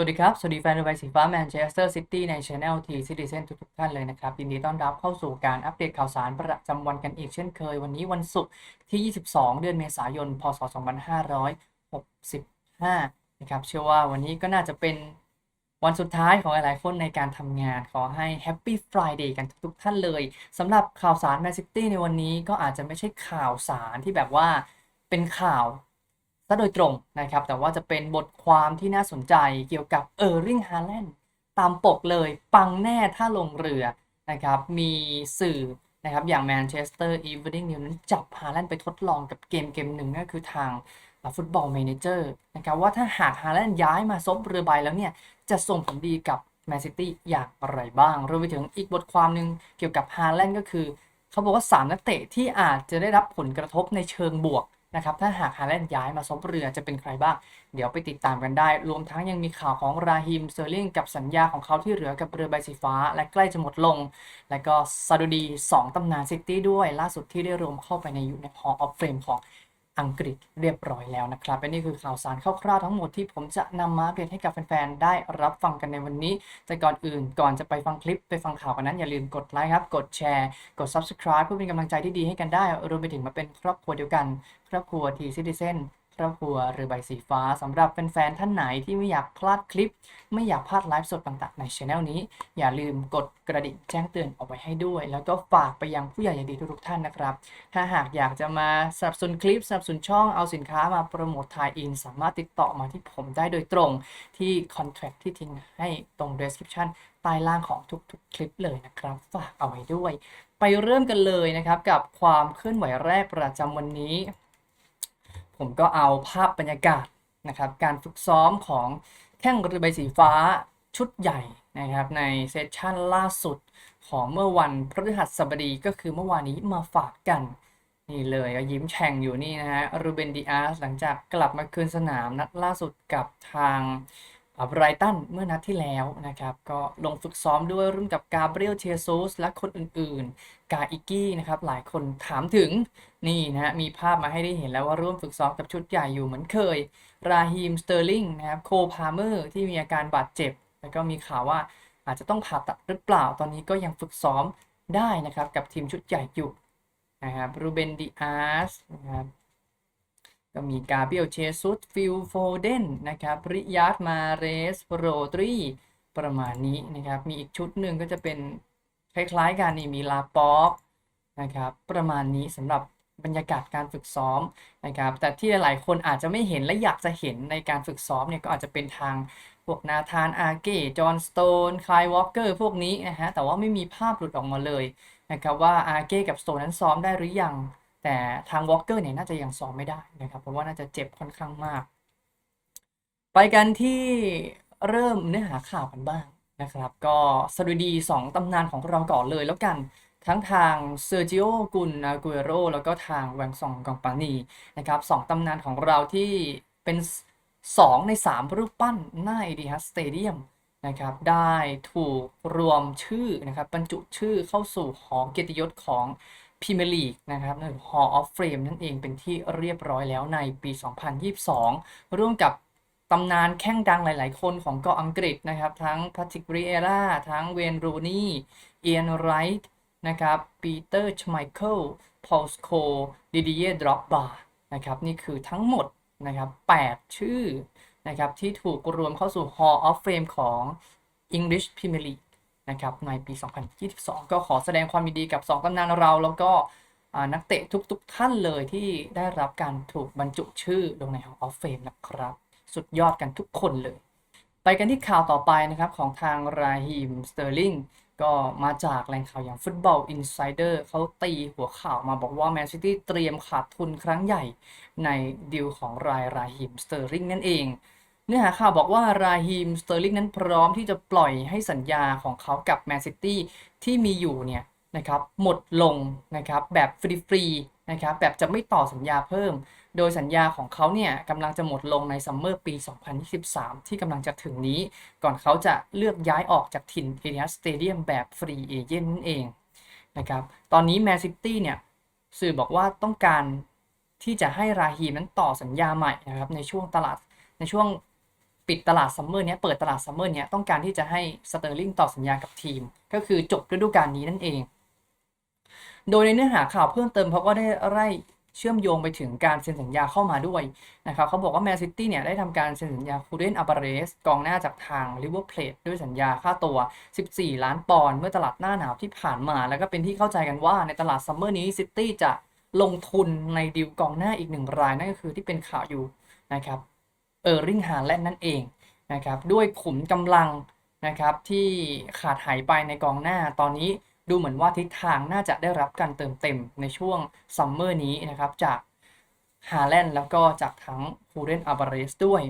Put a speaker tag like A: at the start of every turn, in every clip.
A: วัสดีครับ สวัสดีแฟนเรือใบสีฟ้าแมนเชสเตอร์ซิตี้ใน Channel T Citizen ทุกๆท่านเลยนะครับยินดีต้อนรับเข้าสู่การอัปเดตข่าวสารประจำวันกันอีกเช่นเคย วันนี้วันศุกร์ที่ 22 เดือนเมษายน พศ 2565 นะครับ เชื่อว่าวันนี้ก็น่าจะเป็นวันสุดท้ายของหลายๆคนในการทำงาน ขอให้ Happy Friday กันทุกๆท่านเลยสำหรับข่าวสารแมนซิตี้ในวันนี้ก็อาจจะไม่ใช่ข่าวสารที่แบบว่าเป็นข่าว ซะโดยตรงนะครับ แต่ว่าจะเป็นบทความที่น่าสนใจเกี่ยวกับเออร์ริงฮาแลนด์ตามปกเลยปังแน่ถ้าลงเรือนะครับ มีสื่อนะครับอย่าง Manchester Evening News นั้นจับฮาแลนด์ไปทดลองกับเกมเกมหนึ่งก็คือทางฟุตบอลเมนเจอร์นะครับว่าถ้าหากฮาแลนด์ย้ายมาซบเรือใบแล้วเนี่ย จะส่งผลดีกับแมนซิตี้อย่างไรบ้างรวมไปถึงอีกบทความหนึ่งเกี่ยวกับฮาแลนด์ก็คือ เขาบอกว่า 3 นักเตะที่อาจจะได้รับผลกระทบในเชิงบวก นะครับถ้าหากฮาแลนด์ย้ายมาซบเรือจะเป็นใครบ้าง เดี๋ยวไปติดตามกันได้ รวมทั้งยังมีข่าวของราฮิมเซอร์ลิงกับสัญญาของเขาที่เหลือกับเรือใบสีฟ้า และใกล้จะหมดลง และก็ซาดูดี 2ตำนานซิตี้ด้วยล่าสุดที่ได้รวมเข้าไปในอยู่ในฮอลล์ออฟเฟรมของ อังกฤษเรียบร้อยแล้วนะครับและนี่คือข่าวสารคร่าวๆทั้งหมดที่ผมจะนำมาเปลี่ยนให้กับแฟนๆ ได้รับฟังกันในวันนี้ แต่ก่อนอื่นก่อนจะไปฟังคลิปไปฟังข่าวกันนั้น อย่าลืมกดไลค์ครับ กดแชร์ กด Subscribe เพื่อเป็นกำลังใจที่ดีให้กันได้ รวมไปถึงมาเป็นครอบครัวเดียวกัน ครอบครัวทีซิติเซน รอบครัวเรือใบสีฟ้าสำหรับแฟนๆท่านไหนที่ไม่อยากพลาดคลิป ไม่อยากพลาดไลฟ์สดต่างๆในช anel นี้ อย่าลืมกดกระดิ่งแจ้งเตือนเอาไว้ให้ด้วย แล้วก็ฝากไปยังผู้ใหญ่อย่างดีทุกๆท่านนะครับ ถ้าหากอยากจะมาสนับสนุนคลิปสนับสนุนช่องเอาสินค้ามาโปรโมททายอิน สามารถติดต่อมาที่ผมได้โดยตรงที่ contract ที่ทิ้งให้ตรง description ใต้ล่างของทุกๆ คลิปเลยนะครับ ฝากเอาไว้ด้วย ไปเริ่มกันเลยนะครับกับความเคลื่อนไหวแรกประจำวันนี้ ผมก็เอาภาพบรรยากาศนะครับการฝึกซ้อมของแข้งเรือใบสีฟ้าชุดใหญ่นะครับในเซสชั่นล่าสุดของเมื่อวันพฤหัสบดีก็คือเมื่อวานนี้มาฝากกัน นี่เลยก็ยิ้มแฉ่งอยู่นี่นะฮะรูเบนดิอาสหลังจากกลับมาคืนสนามนัดล่าสุดกับทางไบรตันเมื่อนัดที่แล้วนะครับ ก็ลงฝึกซ้อมด้วยร่วมกับกาเบรียลเทซูสและคนอื่น กาอิกี้นะครับหลายคนถามถึงนี่นะฮะมีภาพมาให้ได้เห็นแล้วว่าร่วมฝึกซ้อมกับชุดใหญ่อยู่เหมือนเคย ราฮีมสเตอร์ลิงนะครับโคพาเมอร์ที่มีอาการบาดเจ็บ แล้วก็มีข่าวว่าอาจจะต้องผ่าตัดหรือเปล่าตอนนี้ก็ยังฝึกซ้อมได้นะครับกับทีมชุดใหญ่อยู่นะครับรูเบนดิอาสนะครับก็มีกาเบียลเชซุสฟิลโฟเดนนะครับริยาดมาเรสโรดรีประมาณนี้นะครับมีอีกชุดหนึ่งก็จะเป็น คล้ายๆกันนี่มีลาป๊อปนะครับประมาณนี้สำหรับบรรยากาศการฝึกซ้อมนะครับแต่ที่หลายคนอาจจะไม่เห็นและอยากจะเห็นในการฝึกซ้อมเนี่ยก็อาจจะเป็นทางพวกนาธานอาเก้จอห์นสโตนคลายวอลเกอร์พวกนี้นะฮะแต่ว่าไม่มีภาพหลุดออกมาเลยนะครับว่าอาเก้กับสโตนนั้นซ้อมได้หรือยัง แต่ทางวอลเกอร์เนี่ยน่าจะยังซ้อมไม่ได้นะครับเพราะว่าน่าจะเจ็บค่อนข้างมาก ไปกันที่เริ่มเนื้อหาข่าวกันบ้าง นะครับก็สดุดี 2 ตำนานของเราก่อนเลยแล้วกันทั้งทางเซอร์จิโอกุนอากุเอโรแล้วก็ทางแวงซองกองปานีนะครับสองตำนานของเราที่เป็น 2 ใน 3 รูปปั้นหน้าเอดีฮัสสเตเดียมนะครับได้ถูกรวมชื่อนะครับบรรจุชื่อเข้าสู่หอเกียรติยศของพรีเมียร์ลีกนะครับนั่น Hall of Fame นั่นเองเป็นที่เรียบร้อยแล้วในปี 2022 ร่วมกับ ตำนานแข้งดังหลาย ๆ คนของเกาะอังกฤษนะครับ ทั้งพ a ติกเรียร่าทั้งเวนรูนี่เอียนไรท์นะครับปีเตอร์ชไมเคิลพอลสโคดิดิเย่ดรอปบานะครับนี่คือทั้งหมดนะครับ8ชื่อนะครับที่ถูกรวมเข้าสู่ Hall of Fame ของ English Premier League นะครับในปี 2022 ก็ขอแสดงความยินดีกับ 2ตำนานเรา แล้วก็นักเตะทุกๆท่านเลยที่ได้รับการถูกบรรจุชื่อลงใน Hall of Fame นะครับ สุดยอดกันทุกคนเลย ไปกันที่ข่าวต่อไปนะครับของทางราฮิมสเตอร์ลิงก็มาจากแหล่งข่าวอย่างฟุตบอลอินไซเดอร์เขาตีหัวข่าวมาบอกว่าแมนซิตี้เตรียมขาดทุนครั้งใหญ่ในดีลของรายราฮิมสเตอร์ลิงนั่นเอง เนื้อหาข่าวบอกว่าราฮิมสเตอร์ลิงนั้นพร้อมที่จะปล่อยให้สัญญาของเขากับแมนซิตี้ที่มีอยู่เนี่ย นะครับหมดลงนะครับแบบฟรีๆนะครับแบบจะไม่ต่อสัญญาเพิ่ม โดยสัญญาของเขาเนี่ยกำลังจะหมดลงในซัมเมอร์ปี 2023 ที่กำลังจะถึงนี้ ก่อนเขาจะเลือกย้ายออกจากถิ่นเอเดียสเตเดียมแบบฟรีเอเจนต์นั่นเองนะครับตอนนี้แมนซิตี้เนี่ยสื่อบอกว่าต้องการที่จะให้ราฮีมนั้นต่อสัญญาใหม่นะครับในช่วงตลาดในช่วงปิดตลาดซัมเมอร์เนี้ยเปิดตลาดซัมเมอร์เนี้ยต้องการที่จะให้สเตอร์ลิงต่อสัญญากับทีม ก็คือจบฤดูกาลนี้นั่นเอง โดยในเนื้อหาข่าวเพิ่มเติมเขาก็ได้ไล่เชื่อมโยงไปถึงการเซ็นสัญญาเข้ามาด้วยนะครับเขาบอกว่าแมนซิตี้เนี่ยได้ทำการเซ็นสัญญาคูเดนอับาเรสกองหน้าจากทางลิเวอร์เพลทด้วยสัญญาค่าตัว 14 ล้านปอนด์เมื่อตลาดหน้าหนาวที่ผ่านมา แล้วก็เป็นที่เข้าใจกันว่าในตลาดซัมเมอร์นี้ซิตี้จะลงทุนในดีลกองหน้าอีกหนึ่งรายนั่นก็คือที่เป็นข่าวอยู่นะครับเออร์ริงฮาแลนด์นั่นเองนะครับด้วยขุมกำลังนะครับที่ขาดหายไปในกองหน้าตอนนี้ ดูเหมือนว่าทิศทางน่าจะได้รับการเติมเต็มในช่วงซัมเมอร์นี้นะครับจากฮาแลนด์แล้วก็จากทั้งฮูเดนอัลบาเรสด้วย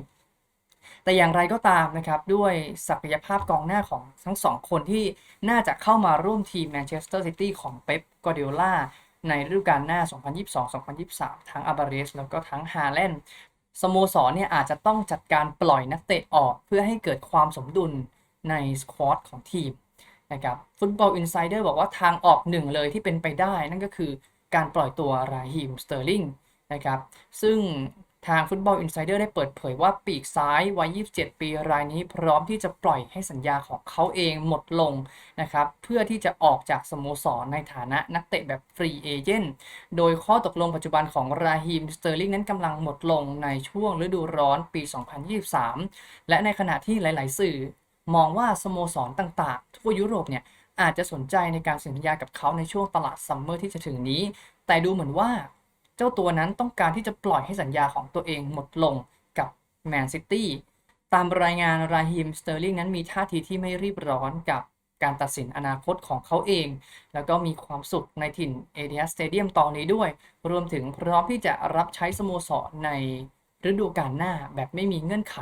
A: แต่อย่างไรก็ตามนะครับด้วยศักยภาพกองหน้าของทั้งสองคนที่น่าจะเข้ามาร่วมทีมแมนเชสเตอร์ซิตี้ของเป๊ปกอดิโอลาในฤดูกาลหน้า 2022-2023 ทั้งอัลบาเรสแล้วก็ทั้งฮาแลนด์สโมสรเนี่ยอาจจะต้องจัดการปล่อยนักเตะออกเพื่อให้เกิดความสมดุลในสควอตของทีม นะครับฟุตบอลอินไซเดอร์บอกว่าทางออกหนึ่งเลยที่เป็นไปได้นั่นก็คือการปล่อยตัวราฮิมสเตอร์ลิงนะครับซึ่งทางฟุตบอลอินไซเดอร์ได้เปิดเผยว่าปีกซ้ายวัย 27 ปีรายนี้พร้อมที่จะปล่อยให้สัญญาของเขาเองหมดลงนะครับ เพื่อที่จะออกจากสโมสรในฐานะนักเตะแบบฟรีเอเจนต์โดยข้อตกลงปัจจุบันของราฮิมสเตอร์ลิงนั้นกำลังหมดลงในช่วงฤดูร้อนปี 2023 และในขณะที่หลาย ๆ สื่อ มองว่าสโมสรต่างๆ ทั่วยุโรปเนี่ยอาจจะสนใจในการเซ็นสัญญากับเขาในช่วงตลาดซัมเมอร์ที่จะถึงนี้ แต่ดูเหมือนว่าเจ้าตัวนั้นต้องการที่จะปล่อยให้สัญญาของตัวเองหมดลงกับแมนซิตี้ตามรายงานราฮิมสเตอร์ลิงนั้นมีท่าทีที่ไม่รีบร้อนกับการตัดสินอนาคตของเขาเอง แล้วก็มีความสุขในถิ่นเอเดียสเตเดียมตอนนี้ด้วย รวมถึงพร้อมที่จะรับใช้สโมสรใน ฤดูกาลหน้าแบบไม่มีเงื่อนไข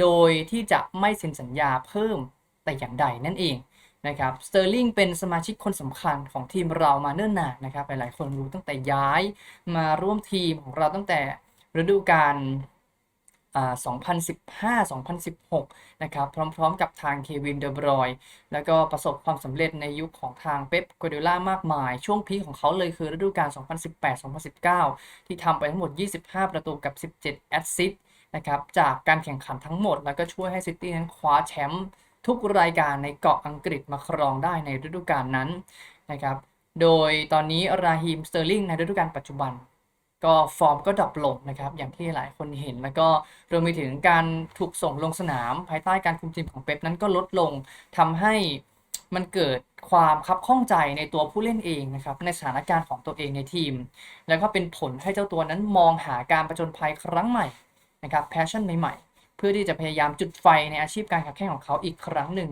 A: โดยที่จะไม่เซ็นสัญญาเพิ่มแต่อย่างใดนั่นเองนะครับสเตอร์ลิงเป็นสมาชิกคนสำคัญของทีมเรามาเนิ่นนานนะครับหลายๆคนรู้ตั้งแต่ย้ายมาร่วมทีมของเราตั้งแต่ฤดูกาล 2015-2016 นะครับพร้อมๆ กับทางเควินเดอบรอยแล้วก็ประสบความสำเร็จในยุคของทางเป๊ปกัวเดล่ามากมาย ช่วงพีของเขาเลยคือฤดูกาล 2018-2019 ที่ทำไปทั้งหมด 25 ประตูกับ 17 แอสซิสต์นะครับจากการแข่งขันทั้งหมด แล้วก็ช่วยให้ซิตี้นั้นคว้าแชมป์ทุกรายการในเกาะอังกฤษมาครองได้ในฤดูกาลนั้นนะครับโดยตอนนี้ราฮีมสเตอร์ลิงในฤดูกาลปัจจุบัน ก็ฟอร์มก็ดรอปลงนะครับ อย่างที่หลายคนเห็น แล้วก็รวมไปถึงการถูกส่งลงสนาม ภายใต้การคุมทีมของเป๊ปนั้นก็ลดลงทำให้มันเกิดความคับข้องใจในตัวผู้เล่นเองนะครับ ในสถานการณ์ของตัวเองในทีม แล้วก็เป็นผลให้เจ้าตัวนั้นมองหาการประจนภัยครั้งใหม่นะครับแพชชั่นใหม่ๆ เพื่อที่จะพยายามจุดไฟในอาชีพการขับแข่งของเขาอีกครั้งหนึ่ง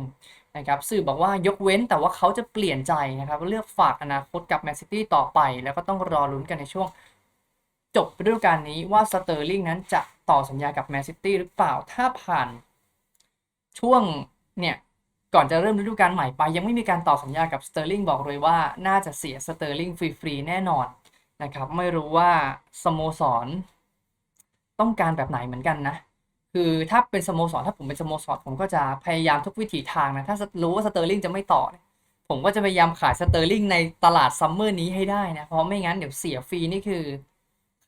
A: นะครับสื่อบอกว่ายกเว้นแต่ว่าเขาจะเปลี่ยนใจนะครับเลือกฝากอนาคตกับแมนซิตี้ต่อไป แล้วก็ต้องรอลุ้นกันในช่วง จบฤดูกาลนี้ว่าสเตอร์ลิงนั้นจะต่อสัญญากับแมนซิตี้หรือเปล่าถ้าผ่าน ช่วงเนี่ยก่อนจะเริ่มฤดูกาลใหม่ไปยังไม่มีการต่อสัญญากับสเตอร์ลิงบอกเลยว่าน่าจะเสียสเตอร์ลิงฟรีๆแน่นอนนะครับ ไม่รู้ว่าสโมสร ต้องการแบบไหนเหมือนกันนะ คือถ้าเป็นสโมสรถ้าผมเป็นสโมสรผมก็จะพยายามทุกวิถีทางนะ ถ้ารู้ว่าสเตอร์ลิงจะไม่ต่อ ผมก็จะพยายามขายสเตอร์ลิงในตลาดซัมเมอร์นี้ให้ได้นะ เพราะไม่งั้นเดี๋ยวเสียฟรีนี่คือ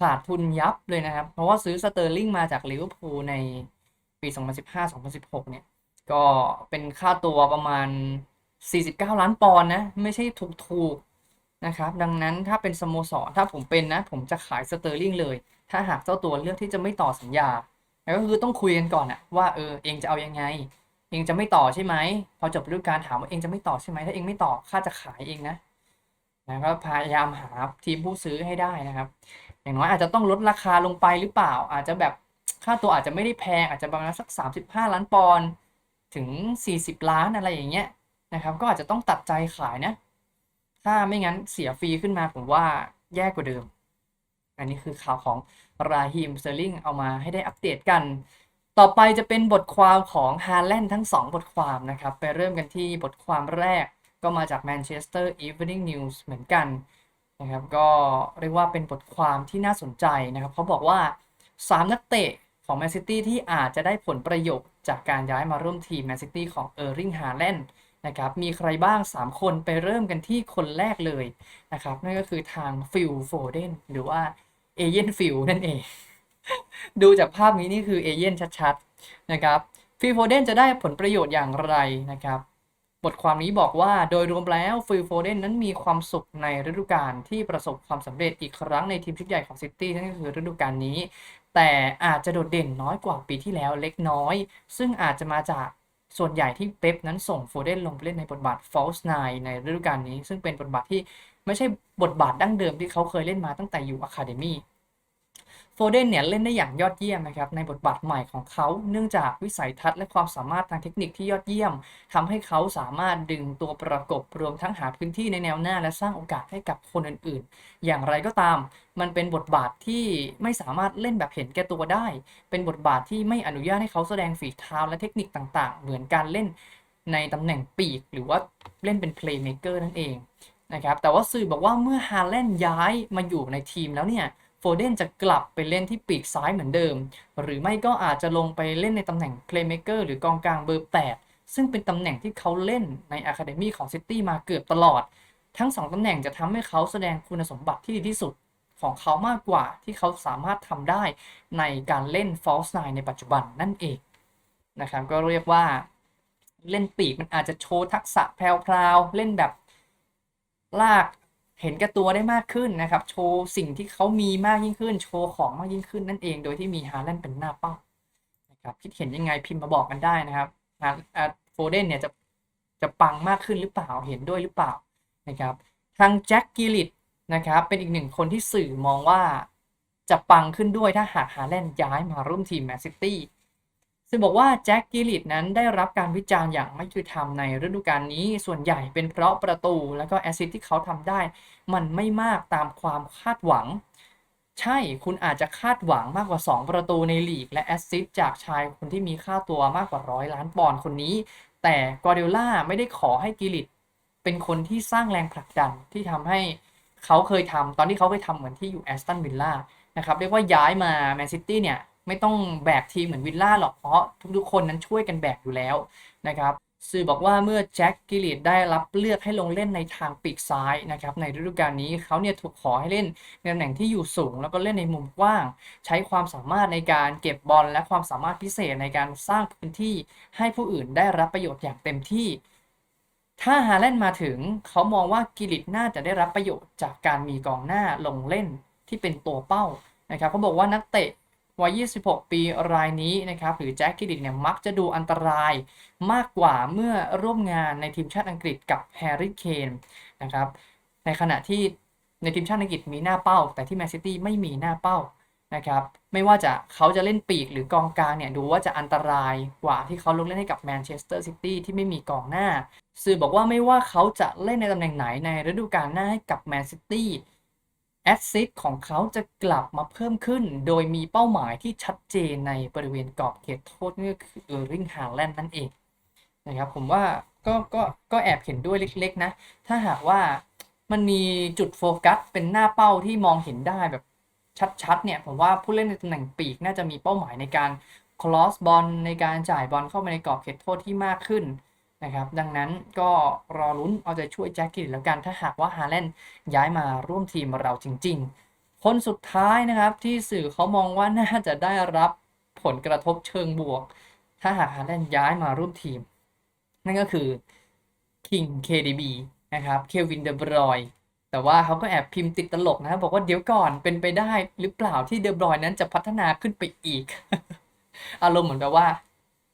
A: ขาดทุนยับเลยนะครับ เพราะว่าซื้อสเตอร์ลิงมาจากลิเวอร์พูลในปี 2015-2016 เนี่ย ก็เป็นค่าตัวประมาณ 49 ล้านปอนด์นะ ไม่ใช่ถูกๆนะครับ ดังนั้นถ้าเป็นสโมสรถ้าผมเป็นนะ ผมจะขายสเตอร์ลิงเลย ถ้าหากเจ้าตัวเลือกที่จะไม่ต่อสัญญาก็คือต้องคุยกันก่อนอะว่าเออเองจะเอายังไง เองจะไม่ต่อใช่ไหมพอจบฤดูกาลถามว่าเองจะไม่ต่อใช่ไหมถ้าเองไม่ต่อข้าจะขายเองนะนะก็พยายามหาทีมผู้ซื้อให้ได้นะครับ อย่างน้อยอาจจะต้องลดราคาลงไปหรือเปล่า อาจจะแบบค่าตัวอาจจะไม่ได้แพง อาจจะประมาณสัก 35 ล้านปอนด์ถึง 40 ล้านอะไรอย่างเงี้ยนะครับ ก็อาจจะต้องตัดใจขายนะ ถ้าไม่งั้นเสียฟรีขึ้นมาผมว่าแย่กว่าเดิม อันนี้คือข่าวของราฮิมเตอร์ลิงเอามาให้ได้อัปเดตกัน ต่อไปจะเป็นบทความของฮาแลนด์ทั้ง 2 บทความนะครับ ไปเริ่มกันที่บทความแรกก็มาจาก Manchester Evening News เหมือนกัน นะครับก็เรียกว่าเป็นบทความที่น่าสนใจนะครับเขาบอกว่า 3 นักเตะของแมนซิตี้ที่อาจจะได้ผลประโยชน์จากการย้ายมาร่วมทีมแมนซิตี้ของเออร์ริงฮาแลนด์นะครับมีใครบ้าง 3 คนไปเริ่มกันที่คนแรกเลยนะครับนั่นก็คือทางฟิลโฟเดนหรือว่าเอเยนฟิลนั่นเอง ดูจากภาพนี้นี่คือเอเย่นชัดๆนะครับฟิลโฟเดนจะได้ผลประโยชน์อย่างไรนะครับ บทความนี้บอกว่าโดยรวมแล้วฟิลโฟเดนนั้นมีความสุขในฤดูกาลที่ประสบความสำเร็จอีกครั้งในทีมชุดใหญ่ของซิตี้นั่นก็คือฤดูกาลนี้ แต่อาจจะโดดเด่นน้อยกว่าปีที่แล้วเล็กน้อย ซึ่งอาจจะมาจากส่วนใหญ่ที่เป๊ปนั้นส่งโฟเดนลงไปเล่นในบทบาท false nine ในฤดูกาลนี้ ซึ่งเป็นบทบาทที่ไม่ใช่บทบาทดั้งเดิมที่เขาเคยเล่นมาตั้งแต่อยู่อะคาเดมี่ โฟเดนเนี่ยเล่นได้อย่างยอดเยี่ยมนะครับในบทบาทใหม่ของเขาเนื่องจากวิสัยทัศน์และความสามารถทางเทคนิคที่ยอดเยี่ยมทำให้เขาสามารถดึงตัวประกบรวมทั้งหาพื้นที่ในแนวหน้า และสร้างโอกาสให้กับคนอื่นๆ อย่างไรก็ตาม มันเป็นบทบาทที่ไม่สามารถเล่นแบบเห็นแก่ตัวได้ เป็นบทบาทที่ไม่อนุญาตให้เขาแสดงฝีเท้าและเทคนิคต่างๆ เหมือนการเล่นในตำแหน่งปีก หรือว่าเล่นเป็นเพลย์เมเกอร์นั่นเองนะครับแต่ว่าสื่อบอกว่าเมื่อฮาแลนย้ายมาอยู่ในทีมแล้วเนี่ย ฟเดนจะกลับไปเล่นที่ปีกซ้ายเหมือนเดิม หรือไม่ก็อาจจะลงไปเล่นในตำแหน่งเพลย์เม k เกอร์หรือกองกลางเบอร์ 8 ซึ่งเป็นตำแหน่งที่เขาเล่นในอะคาเดมีของซิตี้มาเกือบตลอด ทั้งสองตำแหน่งจะทำให้เขาแสดงคุณสมบัติที่ดีที่สุดของเขามากกว่าที่เขาสามารถทำได้ในการเล่น false nine ในปัจจุบันนั่นเองนะครับก็เรียกว่าเล่นปีกมันอาจจะโชว์ทักษะแพรวๆเล่นแบบลาก เห็นแก่ตัวได้มากขึ้นนะครับ โชว์สิ่งที่เขามีมากยิ่งขึ้น โชว์ของมากยิ่งขึ้นนั่นเอง โดยที่มีฮาแลนด์เป็นหน้าเป้านะครับคิดเห็นยังไงพิมพ์มาบอกกันได้นะครับโฟเดนเนี่ยจะจะปังมากขึ้นหรือเปล่าเห็นด้วยหรือเปล่านะครับทางแจ็คกิลิตนะครับเป็นอีกหนึ่งคนที่สื่อมองว่าจะปังขึ้นด้วยถ้าหากฮาแลนด์ย้ายมาร่วมทีมแมนซิตี้ ซึ่งบอกว่าแจ็คกิลิตนั้นได้รับการวิจารณ์อย่างไม่ยุติธรรมในฤดูกาลนี้ ส่วนใหญ่เป็นเพราะประตูและก็แอสซิสที่เขาทำได้ มันไม่มากตามความคาดหวัง ใช่คุณอาจจะคาดหวังมากกว่า 2 ประตูในลีก และแอสซิสจากชายคนที่มีค่าตัวมากกว่าร้อยล้านปอนด์คนนี้ แต่กอร์เดล่าไม่ได้ขอให้กิลิตเป็นคนที่สร้างแรงผลักดันที่ทำให้เขาเคยทำตอนที่เขาเคยทำเหมือนที่อยู่แอสตันวิลล่านะครับเรียกว่าย้ายมาแมนซิตี้เนี่ย ไม่ต้องแบกทีมเหมือนวิลล่าหรอกเพราะทุกๆคนนั้นช่วยกันแบกอยู่แล้วนะครับสื่อบอกว่าเมื่อแจ็คกิลิตได้รับเลือกให้ลงเล่นในทางปีกซ้ายนะครับในฤดูกาลนี้เขาเนี่ยถูกขอให้เล่นในตำแหน่งที่อยู่สูง แล้วก็เล่นในมุมกว้าง ใช้ความสามารถในการเก็บบอลและความสามารถพิเศษในการสร้างพื้นที่ให้ผู้อื่นได้รับประโยชน์อย่างเต็มที่ ถ้าฮาแลนด์มาถึงเขามองว่ากิลิตน่าจะได้รับประโยชน์จากการมีกองหน้าลงเล่นที่เป็นตัวเป้านะครับเขาบอกว่านักเตะ วัย 26 ปีรายนี้นะครับ หรือแจ็คกิดิตเนี่ยมักจะดูอันตรายมากกว่าเมื่อร่วมงานในทีมชาติอังกฤษกับแฮร์รี่เคนนะครับ ในขณะที่ในทีมชาติอังกฤษมีหน้าเป้า แต่ที่แมนซิตี้ไม่มีหน้าเป้านะครับ ไม่ว่าจะเขาจะเล่นปีกหรือกองกลางเนี่ยดูว่าจะอันตรายกว่าที่เขาลงเล่นให้กับแมนเชสเตอร์ซิตี้ที่ไม่มีกองหน้า สื่อบอกว่าไม่ว่าเขาจะเล่นในตำแหน่งไหนในฤดูกาลหน้าให้กับแมนซิตี้ แอสซิสของเขาจะกลับมาเพิ่มขึ้น โดยมีเป้าหมายที่ชัดเจนในบริเวณกรอบเขตโทษนี่ก็คือเออร์ริงฮาแลนด์นั่นเองนะครับผมว่าก็ก็ก็แอบเห็นด้วยเล็กๆนะ ถ้าหากว่ามันมีจุดโฟกัสเป็นหน้าเป้าที่มองเห็นได้แบบชัดๆเนี่ยผมว่าผู้เล่นในตำแหน่งปีกน่าจะมีเป้าหมายในการคลอสบอลในการจ่ายบอลเข้ามาในกรอบเขตโทษที่มากขึ้น นะครับ ดังนั้นก็รอลุ้นเอาใจช่วยแจ็คกิลแล้วกัน ถ้าหากว่าฮาแลนด์ย้ายมาร่วมทีมเราจริง ๆ คนสุดท้ายนะครับที่สื่อเขามองว่าน่าจะได้รับผลกระทบเชิงบวก ถ้าหากฮาแลนด์ย้ายมาร่วมทีม นั่นก็คือคิง KDB นะครับเควินเดบรอยแต่ว่าเขาก็แอบพิมพ์ติดตลกนะ บอกว่าเดี๋ยวก่อนเป็นไปได้หรือเปล่าที่เดบรอยนั้นจะพัฒนาขึ้นไปอีก อารมณ์เหมือนกับว่า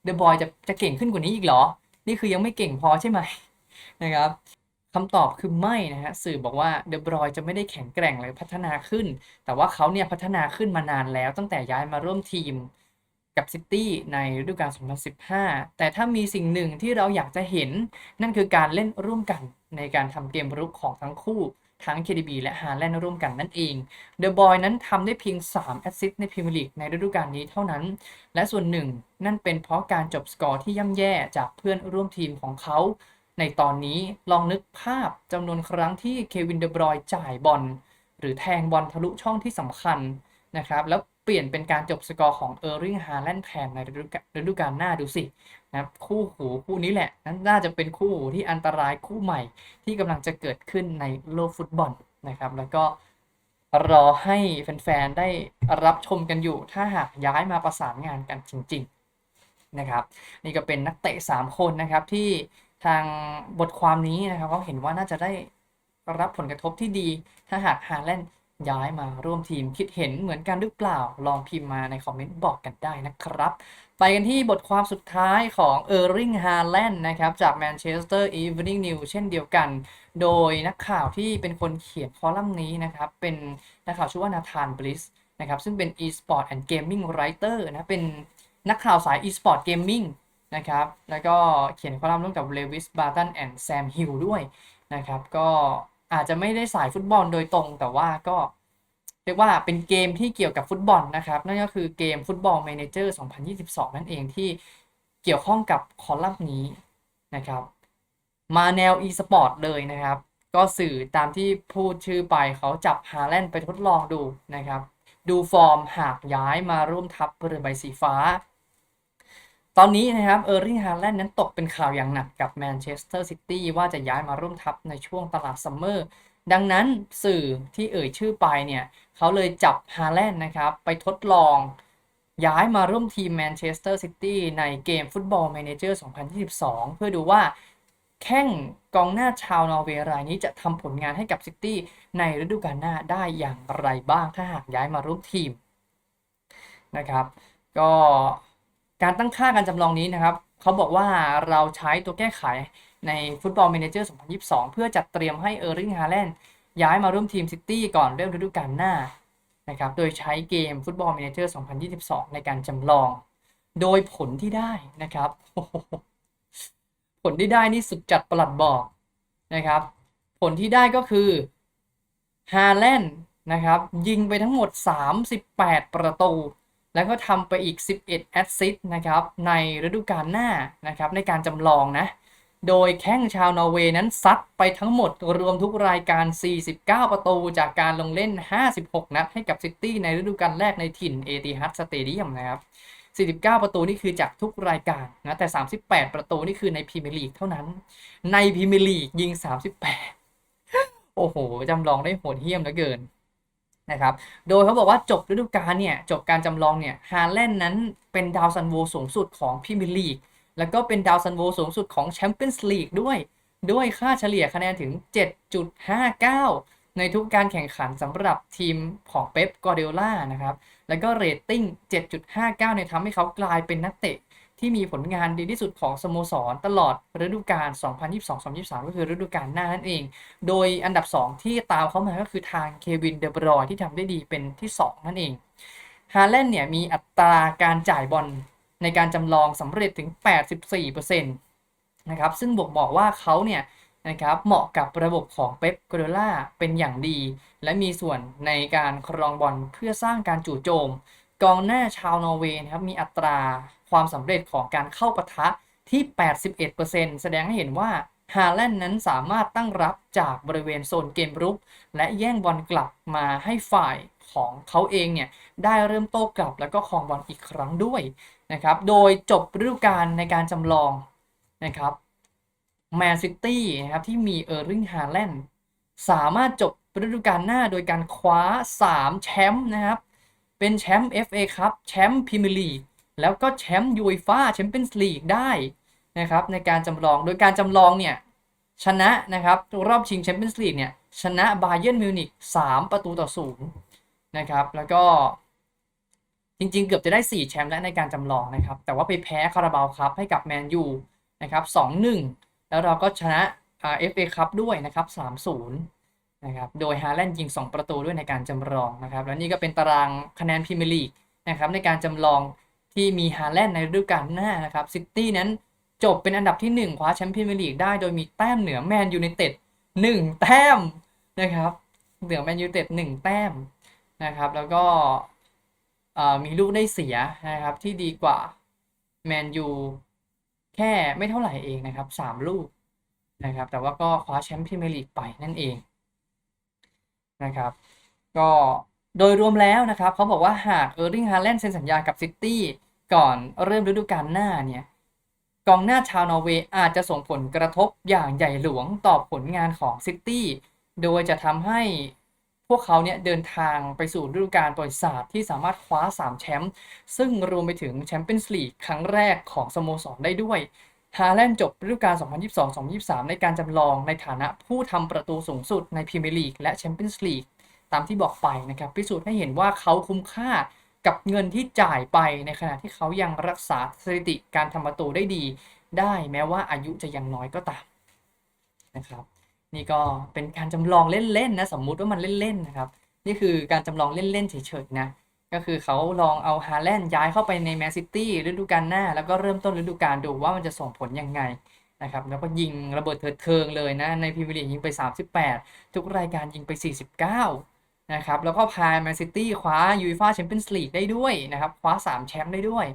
A: เดบรอยจะจะเก่งขึ้นกว่านี้อีกเหรอ นี่คือยังไม่เก่งพอใช่ไหมนะครับคำตอบคือไม่นะฮะสื่อบอกว่าเดบรอยจะไม่ได้แข็งแกร่งหรือพัฒนาขึ้น แต่ว่าเขาเนี่ยพัฒนาขึ้นมานานแล้วตั้งแต่ย้ายมาร่วมทีมกับซิตี้ในฤดูกาล 2015 แต่ถ้ามีสิ่งหนึ่งที่เราอยากจะเห็น นั่นคือการเล่นร่วมกันในการทำเกมรุกของทั้งคู่ ทั้ง KDB และฮาแลนด์ร่วมกันนั่นเอง เดอะบอยนั้นทำได้เพียง 3 แอสซิสต์ในพรีเมียร์ลีกในฤดูกาลนี้เท่านั้น และส่วนหนึ่ง นั่นเป็นเพราะการจบสกอร์ที่ย่ำแย่จากเพื่อนร่วมทีมของเขาในตอนนี้ลองนึกภาพจำนวนครั้งที่เควินเดบรอยจ่ายบอลหรือแทงบอลทะลุช่องที่สำคัญนะครับ แล้วเปลี่ยนเป็นการจบสกอร์ของเออร์ริงฮาแลนด์แทนในฤดูกาลหน้าดูสิ นะครับคู่หูคู่นี้แหละนั้นน่าจะเป็นคู่หูที่อันตรายคู่ใหม่ที่กำลังจะเกิดขึ้นในโลกฟุตบอลนะครับ แล้วก็รอให้แฟนๆได้รับชมกันอยู่ ถ้าหากย้ายมาประสานงานกันจริง ๆนะครับ นี่ก็เป็นนักเตะ 3 คนนะครับที่ทางบทความนี้นะครับเขาเห็นว่าน่าจะได้รับผลกระทบที่ดี ถ้าหากฮาแลนด์ย้ายมาร่วมทีมคิดเห็นเหมือนกันหรือเปล่า ลองพิมพ์มาในคอมเมนต์บอกกันได้นะครับ ไปกันที่บทความสุดท้ายของเออร์ริงฮาแลนด์นะครับ จาก Manchester Evening News เช่นเดียวกัน โดยนักข่าวที่เป็นคนเขียนคอลัมน์นี้นะครับ เป็นนักข่าวชื่อว่านาธานบลิสนะครับ ซึ่งเป็น e-sport and gaming writer นะเป็นนักข่าวสาย e-sport gaming นะครับ แล้วก็เขียนคอลัมน์ร่วมกับเลวิสบาร์ตันแอนด์แซมฮิลด้วยนะครับ ก็อาจจะไม่ได้สายฟุตบอลโดยตรงแต่ว่าก็เรียกว่าเป็นเกมที่เกี่ยวกับฟุตบอลนะครับ นั่นก็คือเกมฟุตบอล Manager 2022 นั่นเองที่เกี่ยวข้องกับคอลัมน์นี้นะครับ มาแนว e-sport เลยนะครับ ก็สื่อตามที่พูดชื่อไปเขาจับฮาแลนด์ไปทดลองดูนะครับ ดูฟอร์มหากย้ายมาร่วมทัพเรือใบสีฟ้า ตอนนี้นะครับเออร์ริงฮาแลนด์นั้นตกเป็นข่าวอย่างหนักกับแมนเชสเตอร์ซิตี้ว่าจะย้ายมาร่วมทัพในช่วงตลาดซัมเมอร์ ดังนั้นสื่อที่เอ่ยชื่อไปเนี่ยเขาเลยจับฮาแลนด์นะครับ ไปทดลองย้ายมาร่วมทีมแมนเชสเตอร์ซิตี้ในเกมฟุตบอล m ม n a เจอร์ 2022 เพื่อดูว่าแข้งกองหน้าชาวนอร์เวย์รายนี้จะทำผลงานให้กับซิตี้ในฤดูกาลหน้าได้อย่างไรบ้างถ้าหากย้ายมาร่วมทีมนะครับ ก็การตั้งค่าการจำลองนี้นะครับ เขาบอกว่าเราใช้ตัวแก้ไข ในฟุตบอล m ม n a เจอร์ 2022 เพื่อจัดเตรียมให้เออร์ริงฮาแลนด์ย้ายมาร่วมทีมซิตี้ก่อนเริ่มฤดูกาลหน้านะครับโดยใช้เกมฟุตบอล m ม n a เจอร์ 2022 ในการจำลอง โดยผลที่ได้นะครับ ผลที่ได้นี่สุดจัดประหลัดบอกนะครับ ผลที่ได้ก็คือฮาแลนด์นะครับยิงไปทั้งหมด 38 ประตู แล้วก็ทำไปอีก 11 แอสซิสต์นะครับในฤดูกาลหน้านะครับในการจำลองนะ โดยแข้งชาวนอร์เวย์นั้นซัดไปทั้งหมดรวมทุกรายการ 49 ประตู จากการลงเล่น 56 นัดให้กับซิตี้ในฤดูกาลแรกในถิ่นเอติฮัดสเตเดียมนะครับ 49 ประตูนี่คือจากทุกรายการนะแต่ 38 ประตูนี่คือในพรีเมียร์ลีกเท่านั้น ในพรีเมียร์ลีกยิง 38 โอ้โหจำลองได้โหดเหี้ยมเหลือเกินนะครับ โดยเขาบอกว่าจบฤดูกาลเนี่ยจบการจำลองเนี่ยฮาแลนด์นั้นเป็นดาวซันโวสูงสุดของพรีเมียร์ลีก แล้วก็เป็นดาวซันโวสูงสุดของแชมเปี้ยนส์ลีกด้วย ด้วยค่าเฉลี่ยคะแนนถึง 7.59 ในทุกการแข่งขันสำหรับทีมของเป๊ปกอร์เดล่านะครับ แล้วก็เรตติ้ง 7.59 เนี่ยทำให้เขากลายเป็นนักเตะที่มีผลงานดีที่สุดของสโมสรตลอดฤดูกาล 2022-2023 ก็คือฤดูกาลหน้านั่นเอง โดยอันดับ 2 ที่ตามเขามาก็คือทางเควินเดบรอยที่ทำได้ดีเป็นที่ 2 นั่นเอง ฮาแลนด์เนี่ยมีอัตราการจ่ายบอล ในการจำลองสำเร็จถึง 84%นะครับซึ่งบอกบอกว่าเขาเนี่ยนะครับเหมาะกับระบบของเป๊ปก u โ d ล่าเป็นอย่างดี และมีส่วนในการครองบอลเพื่อสร้างการจู่โจม กองหน้าชาวนอร์เวย์นะครับมีอัตราความสำเร็จของการเข้าปะทะที่ 81%แสดงให้เห็นว่าฮาแลนด์นั้นสามารถตั้งรับจากบริเวณโซนเกมรุก และแย่งบอลกลับมาให้ฝ่าย ของเขาเองเนี่ยได้เริ่มโต้กลับแล้วก็ครองบอลอีกครั้งด้วยนะครับ โดยจบฤดูกาลในการจำลองนะครับแมนซิตี้นะครับที่มีเออร์ริงฮาแลนด์สามารถจบฤดูกาลหน้าโดยการคว้า 3 แชมป์นะครับ เป็นแชมป์ FA ครับแชมป์พรีเมียร์ลีกแล้วก็แชมป์ยูฟ่าแชมเปี้ยนส์ลีกได้นะครับในการจำลองโดยการจำลองเนี่ยชนะนะครับรอบชิงแชมเปี้ยนส์ลีกเนี่ยชนะบาเยิร์นมิวนิก3ประตูต่อศู นะครับ แล้วก็จริงๆ เกือบจะได้ 4 แชมป์แล้วในการจำลองนะครับ แต่ว่าไปแพ้คาราบาวครับให้กับแมนยูนะครับ2-1แล้วเราก็ชนะเอฟเอคัพด้วยนะครับ3-0นะครับ โดยฮาแลนด์ยิง 2 ประตูด้วยในการจำลองนะครับ แล้วนี่ก็เป็นตารางคะแนนพรีเมียร์ลีกนะครับในการจำลองที่มีฮาแลนด์ในฤดูกาลหน้านะครับซิตี้นั้นจบเป็นอันดับที่ 1 คว้าแชมป์พรีเมียร์ลีกได้โดยมีแต้มเหนือแมนยูไนเต็ด1แต้มนะครับ เหนือแมนยูไนเต็ด1แต้ม นะครับ แล้วก็มีลูกได้เสียนะครับที่ดีกว่าแมนยูแค่ไม่เท่าไหร่เองนะครับ3ลูกนะครับ แต่ว่าก็คว้าแชมป์พรีเมียร์ลีกไปนั่นเองนะครับ ก็โดยรวมแล้วนะครับเขาบอกว่าหากเออร์ลิงฮาแลนด์เซ็นสัญญากับซิตี้ก่อนเริ่มฤดูกาลหน้าเนี่ยกองหน้าชาวนอร์เวย์อาจจะส่งผลกระทบอย่างใหญ่หลวงต่อผลงานของซิตี้โดยจะทำให้ พวกเขาเนี่ยเดินทางไปสู่ฤดูกาลประวัติศาสตร์ที่สามารถคว้า 3 แชมป์ซึ่งรวมไปถึงแชมเปี้ยนส์ลีกครั้งแรกของสโมสรได้ด้วยฮาแลนด์จบฤดูกาล 2022-2023 ในการจำลองในฐานะผู้ทำประตูสูงสุดในพรีเมียร์ลีกและแชมเปี้ยนส์ลีกตามที่บอกไปนะครับพิสูจน์ให้เห็นว่าเขาคุ้มค่ากับเงินที่จ่ายไปในขณะที่เขายังรักษาสถิติการทำประตูได้ดี ได้แม้ว่าอายุจะยังน้อยก็ตามนะครับ นี่ก็เป็นการจำลองเล่นๆนะสมมุติว่ามันเล่นๆนะครับ นี่คือการจำลองเล่นๆเฉยๆนะก็คือเขาลองเอาฮาแลนด์ย้ายเข้าไปในแมนซิตี้ฤดูกาลหน้า แล้วก็เริ่มต้นฤดูกาลดูว่ามันจะส่งผลยังไงนะครับแล้วก็ยิงระเบิดเถิดเทิงเลยนะ ในพรีเมียร์ลีกยิงไป 38 ทุกรายการยิงไป 49 นะครับ แล้วก็พาแมนซิตี้คว้ายูฟ่าแชมเปี้ยนส์ลีกได้ด้วยนะครับ คว้า 3 แชมป์ได้ด้วย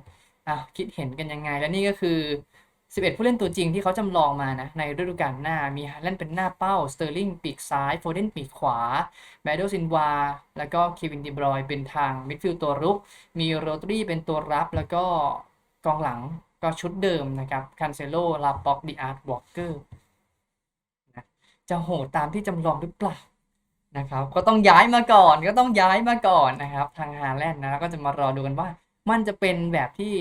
A: อะคิดเห็นกันยังไง และนี่ก็คือ 11 ผู้เล่นตัวจริงที่เขาจำลองมานะในฤดูกาลหน้ามีฮาแลนด์เป็นหน้าเป้า สเตอร์ลิงปีกซ้าย โฟเดนปีกขวาแมดโดซินวา แล้วก็เควินดีบรอยเป็นทางมิดฟิลด์ตัวรุก มีโรดรีเป็นตัวรับ แล้วก็กองหลังก็ชุดเดิมนะครับคันเซโลลาป็อกดิอาร์ตวอลเกอร์จะโหดตามที่จำลองหรือเปล่านะครับก็ต้องย้ายมาก่อนก็ต้องย้ายมาก่อนนะครับ ทางฮาแลนด์นะแล้วก็จะมารอดูกันว่า มันจะเป็นแบบที่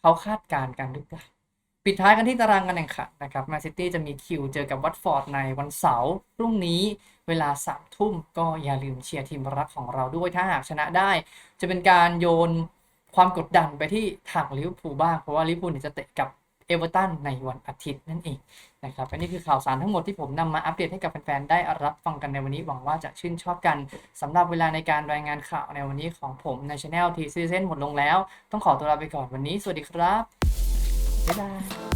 A: เขาคาดการณ์กันหรือเปล่า ปิดท้ายกันที่ตารางการแข่งขันนะครับแมนซิตี้จะมีคิวเจอกับวัตฟอร์ดในวันเสาร์พรุ่งนี้เวลาสามทุ่มก็อย่าลืมเชียร์ทีมรักของเราด้วยถ้าหากชนะได้ จะเป็นการโยนความกดดันไปที่ทางลิเวอร์พูลบ้าง เพราะว่าลิเวอร์พูลเนี่ยจะเตะกับเอเวอร์ตันในวันอาทิตย์นั่นเองนะครับอันนี้คือข่าวสารทั้งหมดที่ผมนำมาอัปเดตให้กับแฟนๆได้รับฟังกันในวันนี้หวังว่าจะชื่นชอบกันสำหรับเวลาในการรายงานข่าวในวันนี้ของผมในช anel ทีซีเซนหมดลงแล้ว ต้องขอตัวลาไปก่อนวันนี้สวัสดีครับ บ๊ายบาย